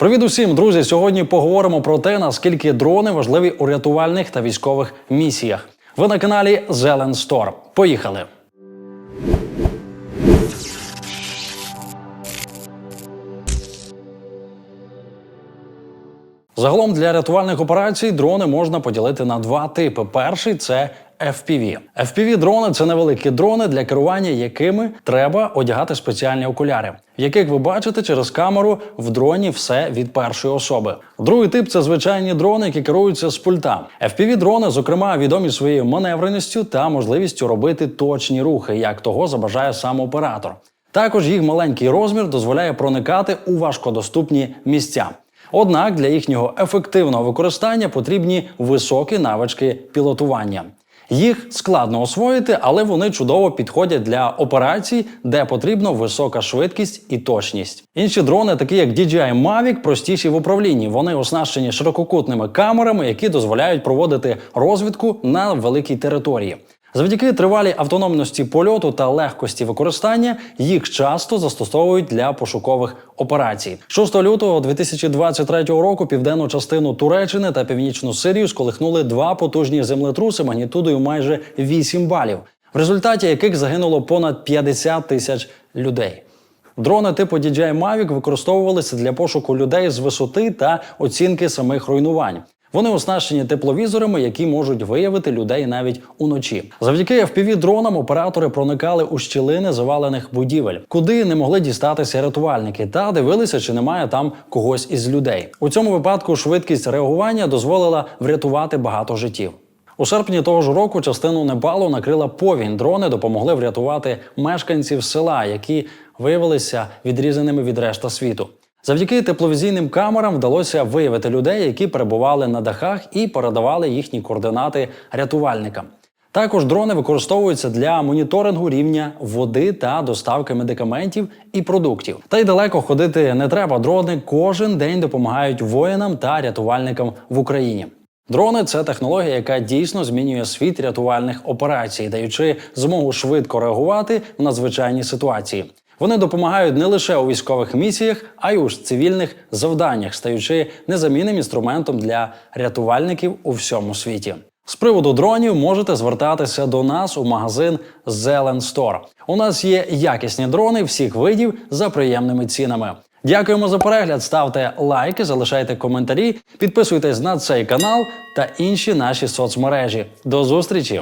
Привіт усім, друзі! Сьогодні поговоримо про те, наскільки дрони важливі у рятувальних та військових місіях. Ви на каналі Zelen Store. Поїхали! Загалом для рятувальних операцій дрони можна поділити на два типи. Перший це FPV. FPV дрони це невеликі дрони, для керування якими треба одягати спеціальні окуляри, в яких ви бачите через камеру в дроні все від першої особи. Другий тип це звичайні дрони, які керуються з пульта. FPV дрони, зокрема, відомі своєю маневреністю та можливістю робити точні рухи, як того забажає сам оператор. Також їх маленький розмір дозволяє проникати у важкодоступні місця. Однак для їхнього ефективного використання потрібні високі навички пілотування. Їх складно освоїти, але вони чудово підходять для операцій, де потрібна висока швидкість і точність. Інші дрони, такі як DJI Mavic, простіші в управлінні. Вони оснащені ширококутними камерами, які дозволяють проводити розвідку на великій території. Завдяки тривалій автономності польоту та легкості використання їх часто застосовують для пошукових операцій. 6 лютого 2023 року південну частину Туреччини та північну Сирію сколихнули два потужні землетруси магнітудою майже 8 балів, в результаті яких загинуло понад 50 тисяч людей. Дрони типу DJI Mavic використовувалися для пошуку людей з висоти та оцінки самих руйнувань. Вони оснащені тепловізорами, які можуть виявити людей навіть уночі. Завдяки fpv дронам оператори проникали у щілини завалених будівель, куди не могли дістатися рятувальники, та дивилися, чи немає там когось із людей. У цьому випадку швидкість реагування дозволила врятувати багато життів. У серпні того ж року частину Непалу накрила повінь. Дрони допомогли врятувати мешканців села, які виявилися відрізаними від решта світу. Завдяки тепловізійним камерам вдалося виявити людей, які перебували на дахах і передавали їхні координати рятувальникам. Також дрони використовуються для моніторингу рівня води та доставки медикаментів і продуктів. Та й далеко ходити не треба. Дрони кожен день допомагають воїнам та рятувальникам в Україні. Дрони це технологія, яка дійсно змінює світ рятувальних операцій, даючи змогу швидко реагувати в надзвичайні ситуації. Вони допомагають не лише у військових місіях, а й у цивільних завданнях, стаючи незамінним інструментом для рятувальників у всьому світі. З приводу дронів можете звертатися до нас у магазин Store. У нас є якісні дрони всіх видів за приємними цінами. Дякуємо за перегляд. Ставте лайки, залишайте коментарі, підписуйтесь на цей канал та інші наші соцмережі. До зустрічі!